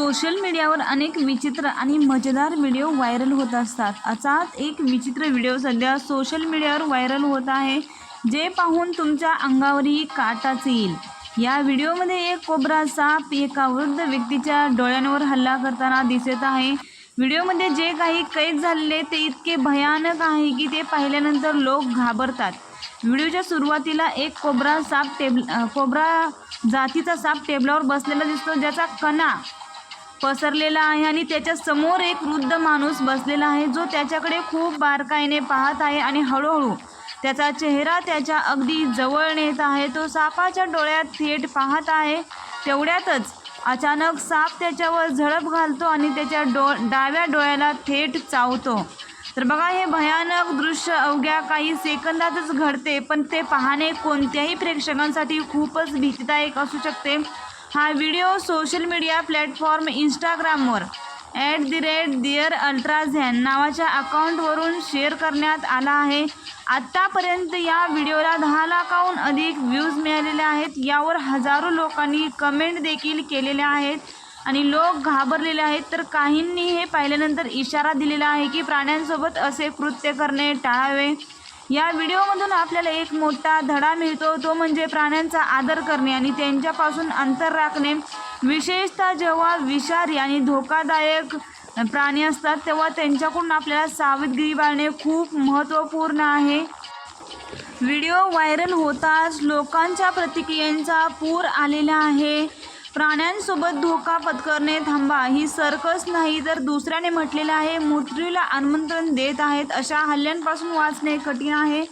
Social मीडियावर अनेक विचित्र आणि मजेदार व्हिडिओ व्हायरल होत असतात. असाच एक विचित्र व्हिडिओ सध्या सोशल मीडियावर व्हायरल होत आहे जे पाहून तुमच्या अंगावरही काटाच येईल. या व्हिडिओमध्ये एक कोबरा साप एका वृद्ध व्यक्तीच्या डोळ्यांवर हल्ला करताना दिसत आहे. व्हिडिओमध्ये जे काही कैद झालेले ते इतके भयानक आहे की ते पाहिल्यानंतर लोक घाबरतात. व्हिडिओच्या सुरुवातीला एक कोबरा साप टेबल कोबरा जातीचा साप टेबलावर बसलेला दिसतो ज्याचा कणा पसरलेला आहे आणि त्याच्यासमोर एक वृद्ध माणूस बसलेला आहे जो त्याच्याकडे खूप बारकाईने पाहत आहे आणि हळूहळू त्याचा चेहरा त्याच्या अगदी जवळ नेत आहे. तो सापाच्या डोळ्यात थेट पाहत आहे. तेवढ्यातच अचानक साप त्याच्यावर झडप घालतो आणि त्याच्या डो डाव्या डोळ्याला थेट चावतो. तर बघा हे भयानक दृश्य अवघ्या काही सेकंदातच घडते पण ते पाहणे कोणत्याही प्रेक्षकांसाठी खूपच भीतीदायक असू शकते. हा व्हिडिओ सोशल मीडिया प्लॅटफॉर्म इंस्टाग्रामवर ॲट दी रेट दिअर अल्ट्राझॅन नावाच्या अकाउंटवरून शेअर करण्यात आला आहे. आत्तापर्यंत या व्हिडिओला दहा लाखाहून अधिक व्ह्यूज मिळालेले आहेत. यावर हजारो लोकांनी कमेंट देखील केलेल्या आहेत आणि लोक घाबरलेले आहेत. तर काहींनी हे पाहिल्यानंतर इशारा दिलेला आहे की प्राण्यांसोबत असे कृत्य करणे टाळावे. या व्हिडिओमधून आपल्याला एक मोठा धडा मिळतो. तो म्हणजे प्राण्यांचा आदर करणे आणि त्यांच्यापासून अंतर राखणे. विशेषतः जेव्हा विषारी आणि धोकादायक प्राणी असतात तेव्हा त्यांच्याकडून आपल्याला सावधगिरी बाळणे खूप महत्त्वपूर्ण आहे. व्हिडिओ व्हायरल होताच लोकांच्या प्रतिक्रियांचा पूर आलेला आहे. प्राण्यांसोबत धोका पत्करणे थांबा. ही सर्कस नाही तर दुसऱ्याने म्हटलेलं आहे. मृत्यूला आमंत्रण देत आहेत. अशा हल्ल्यांपासून वाचणे कठीण आहे.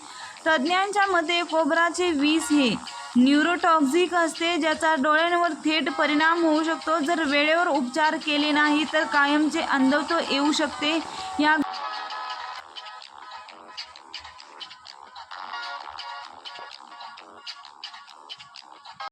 तज्ज्ञांच्या मते कोबराचे विष हे न्यूरोटॉक्झिक असते ज्याचा डोळ्यांवर थेट परिणाम होऊ शकतो. जर वेळेवर उपचार केले नाही तर कायमचे अंधत्व येऊ शकते. या